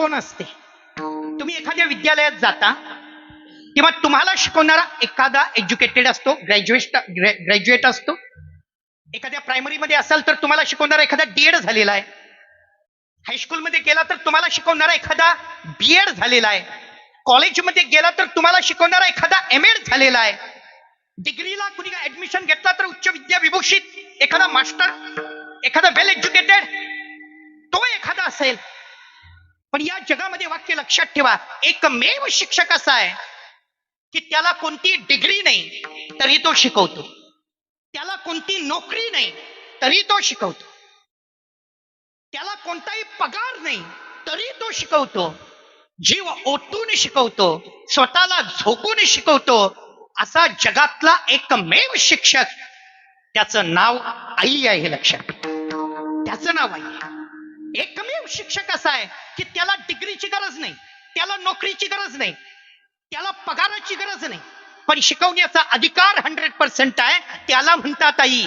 कोण असते? तुम्ही एखाद्या विद्यालयात जाता किंवा तुम्हाला शिकवणारा एखादा एज्युकेटेड असतो ग्रॅज्युएट ग्रॅज्युएट असतो एखाद्या प्रायमरीमध्ये असाल तर तुम्हाला शिकवणारा एखादा डीएड झालेला आहे. हायस्कूलमध्ये गेला तर तुम्हाला शिकवणारा एखादा बीएड झालेला आहे. कॉलेजमध्ये गेला तर तुम्हाला शिकवणारा एखादा एम एड झालेला आहे. डिग्रीला कुणी ऍडमिशन घेतला तर उच्च विद्या विभूषित एखादा मास्टर एखादा वेल एज्युकेटेड तो एखादा असेल. पण या जगामध्ये वाक्य लक्षात ठेवा एकमेव शिक्षक असा आहे की त्याला कोणती डिग्री नाही तरी तो शिकवतो. त्याला कोणती नोकरी नाही तरी तो शिकवतो. त्याला कोणताही पगार नाही तरी तो शिकवतो. जीव ओतून शिकवतो स्वतःला झोकून शिकवतो असा जगातला एकमेव शिक्षक त्याचं नाव आई आहे हे लक्षात त्याचं नाव आई आहे. एकमेव शिक्षक असा आहे की त्याला डिग्रीची गरज नाही त्याला नोकरीची गरज नाही त्याला पगाराची गरज नाही. पण शिकवण्याचा अधिकार हंड्रेड पर्सेंट आहे त्याला म्हणतात आई